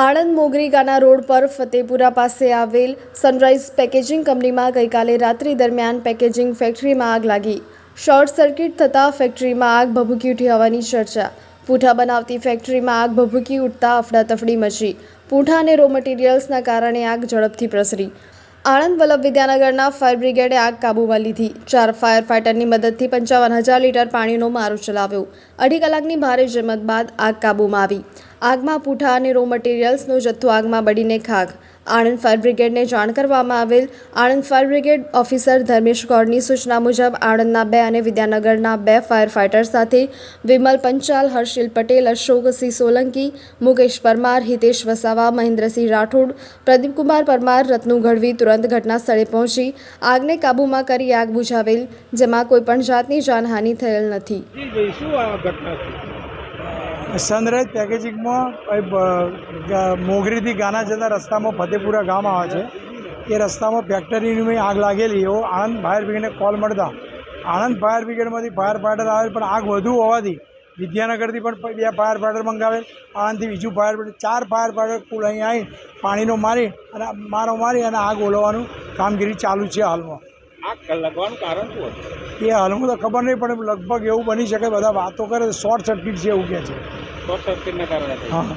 Anand મોગરીગાના road પર ફતેપુરા પાસે આવેલ સનરાઇઝ પેકેજિંગ કંપનીમાં ગઈકાલે રાત્રિ દરમિયાન પેકેજિંગ ફેક્ટરીમાં આગ લાગી. શોર્ટ સર્કિટ થતાં ફેક્ટરીમાં આગ ભભૂકી ઉઠી હોવાની ચર્ચા. પૂંઠા બનાવતી ફેક્ટરીમાં આગ ભભૂકી ઉઠતા અફડાતફડી મચી. પૂંઠા અને રો મટીરિયલ્સના કારણે આગ ઝડપથી પ્રસરી. આણંદ વલ્લભ વિદ્યાનગરના ફાયર બ્રિગેડે આગ કાબૂમાં લીધી. ચાર ફાયર ફાઇટરની મદદથી પંચાવન હજાર લીટર પાણીનો મારો ચલાવ્યો. અઢી કલાકની ભારે જમત બાદ આગ કાબૂમાં આવી. આગમાં પૂઠા અને રો મટીરિયલ્સનો જથ્થો આગમાં બળીને ખાક આણંદ ફાયર બ્રિગેડને જાણ કરવામાં આવેલ. Anand fire brigade officer Dharmesh ગૌડની સૂચના મુજબ આણંદના બે અને વિદ્યાનગરના બે ફાયર ફાઇટર સાથે વિમલ પંચાલ, હર્ષિલ પટેલ, અશોકસિંહ સોલંકી, મુકેશ પરમાર, હિતેશ વસાવા, મહેન્દ્રસિંહ રાઠોડ પ્રદીપકુમાર પરમાર, રત્નુ ગઢવી તુરંત ઘટના સ્થળે પહોંચી. આગને કાબૂમાં કરી આગ બુઝાવેલ જેમાં કોઈપણ જાતની જાનહાનિ થયેલ નથી. સનરાઈઝ પેકેજિંગમાં મોગરીથી ગાના જતા રસ્તામાં ફતેપુરા ગામ આવે છે. એ રસ્તામાં ફેક્ટરીની આગ લાગેલી. એવો આણંદ ફાયર બ્રિગેડને કોલ મળતા. આણંદ ફાયર બ્રિગેડમાંથી ફાયર ફાઈટર આવે પણ આગ વધુ હોવાથી વિદ્યાનગરથી પણ બે ફાયર ફાઈટર મંગાવેલ. આણંદથી બીજું ફાયર ફાઈટર ચાર ફાયર ફાઈટર કુલ અહીં આવી પાણીનો મારી અને મારો મારી અને આગ ઓલવવાનું કામગીરી ચાલુ છે હાલમાં. આગ લગવાનું કારણ શું હતું? એ હાલમાં તો ખબર નહીં પણ લગભગ એવું બની શકે બધા વાતો કરે શોર્ટ સર્કિટ છે એવું કહે છે. શોર્ટ સર્કિટના કારણે હા.